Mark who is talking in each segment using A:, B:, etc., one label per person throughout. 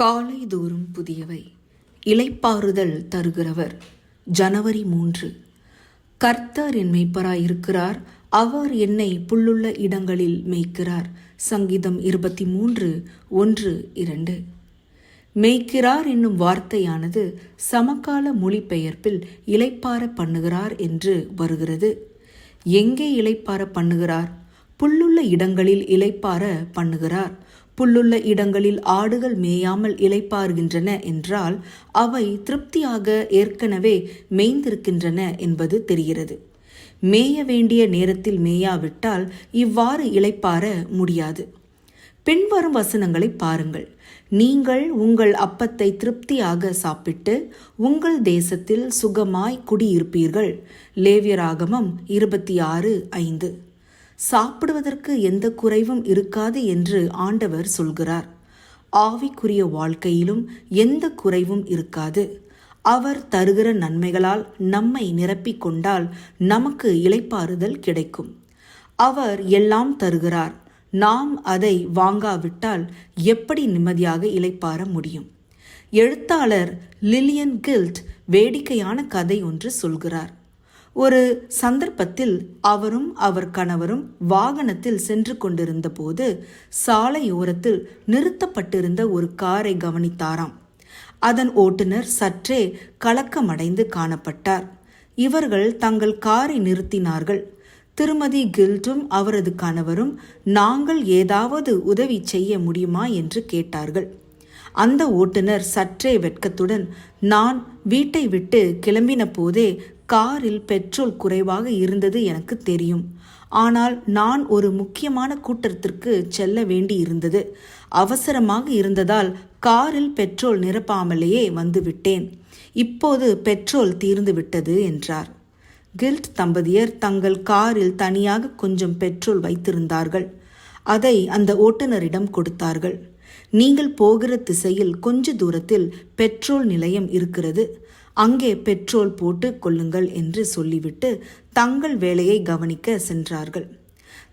A: காலை தோறும் புதியவை. இலைப்பாறுதல் தருகிறவர். ஜனவரி மூன்று. கர்த்தர் என் மெய்ப்பராயிருக்கிறார். அவர் என்னை புல்லுள்ள இடங்களில் மேய்க்கிறார். சங்கீதம் இருபத்தி மூன்று ஒன்று இரண்டு. மேய்க்கிறார் என்னும் வார்த்தையானது சமகால மொழிபெயர்ப்பில் இலைப்பார பண்ணுகிறார் என்று வருகிறது. எங்கே இலைப்பார பண்ணுகிறார்? புல்லுள்ள இடங்களில் இலைப்பார பண்ணுகிறார். புல்லுள்ள இடங்களில் ஆடுகள் மேயாமல் இளைப்பாறுகின்றன என்றால் அவை திருப்தியாக ஏற்கனவே மேய்ந்திருக்கின்றன என்பது தெரிகிறது. மேய வேண்டிய நேரத்தில் மேயாவிட்டால் இவ்வாறு இளைப்பாற முடியாது. பின்வரும் வசனங்களை பாருங்கள். நீங்கள் உங்கள் அப்பத்தை திருப்தியாக சாப்பிட்டு உங்கள் தேசத்தில் சுகமாய் குடியிருப்பீர்கள். லேவியராகமம் இருபத்தி ஆறு ஐந்து. சாப்பிடுவதற்கு எந்த குறைவும் இருக்காது என்று ஆண்டவர் சொல்கிறார். ஆவிக்குரிய வாழ்க்கையிலும் எந்த குறைவும் இருக்காது. அவர் தருகிற நன்மைகளால் நம்மை நிரப்பிக் கொண்டால் நமக்கு இளைப்பாறுதல் கிடைக்கும். அவர் எல்லாம் தருகிறார். நாம் அதை வாங்காவிட்டால் எப்படி நிம்மதியாக இளைப்பாற முடியும்? எழுத்தாளர் லில்லியன் கில்ட் வேடிக்கையான கதை ஒன்று சொல்கிறார். ஒரு சந்தர்ப்பத்தில் அவரும் அவர் கணவரும் வாகனத்தில் சென்று கொண்டிருந்த போது சாலையோரத்தில் நிறுத்தப்பட்டிருந்த ஒரு காரை கவனித்தாராம். அதன் ஓட்டுநர் சற்றே கலக்கமடைந்து காணப்பட்டார். இவர்கள் தங்கள் காரை நிறுத்தினார்கள். திருமதி கில்டும் அவரது கணவரும் நாங்கள் ஏதாவது உதவி செய்ய முடியுமா? என்று கேட்டார்கள். அந்த ஓட்டுநர் சற்றே வெட்கத்துடன் நான் வீட்டை விட்டு கிளம்பின போதே காரில் பெட்ரோல் குறைவாக இருந்தது எனக்கு தெரியும். ஆனால் நான் ஒரு முக்கியமான கூட்டத்திற்கு செல்ல வேண்டி இருந்தது அவசரமாக இருந்ததால் காரில் பெட்ரோல் நிரப்பாமலேயே வந்துவிட்டேன். இப்போது பெட்ரோல் தீர்ந்து விட்டது என்றார். கில்ட் தம்பதியர் தங்கள் காரில் தனியாக கொஞ்சம் பெட்ரோல் வைத்திருந்தார்கள். அதை அந்த ஓட்டுநரிடம் கொடுத்தார்கள். நீங்கள் போகிற திசையில் கொஞ்ச தூரத்தில் பெட்ரோல் நிலையம் இருக்கிறது. அங்கே பெட்ரோல் போட்டு கொள்ளுங்கள் என்று சொல்லிவிட்டு தங்கள் வேலையை கவனிக்க சென்றார்கள்.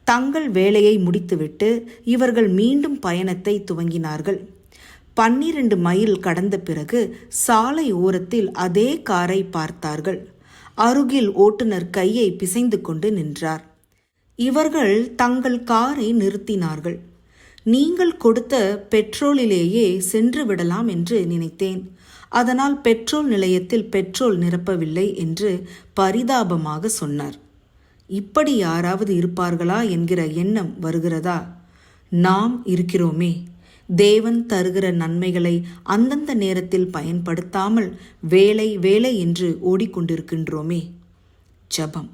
A: தங்கள் வேலையை முடித்துவிட்டு இவர்கள் மீண்டும் பயணத்தை துவங்கினார்கள். பன்னிரண்டு மைல் கடந்த பிறகு சாலை ஓரத்தில் அதே காரை பார்த்தார்கள். அருகில் ஓட்டுநர் கையை பிசைந்து கொண்டு நின்றார். இவர்கள் தங்கள் காரை நிறுத்தினார்கள். நீங்கள் கொடுத்த பெட்ரோலிலேயே சென்று விடலாம் என்று நினைத்தேன். அதனால் பெட்ரோல் நிலையத்தில் பெட்ரோல் நிரப்பவில்லை என்று பரிதாபமாக சொன்னார். இப்படி யாராவது இருப்பார்களா என்கிற எண்ணம் வருகிறதா? நாம் இருக்கிறோமே. தேவன் தருகிற நன்மைகளை அந்தந்த நேரத்தில் பயன்படுத்தாமல் வேலை வேலை என்று ஓடிக்கொண்டிருக்கின்றோமே. ஜபம்.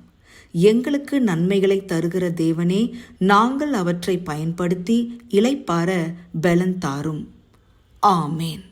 A: எங்களுக்கு நன்மைகளை தருகிற தேவனே நாங்கள் அவற்றை பயன்படுத்தி இலைப்பார பலன் தாரும். ஆமேன்.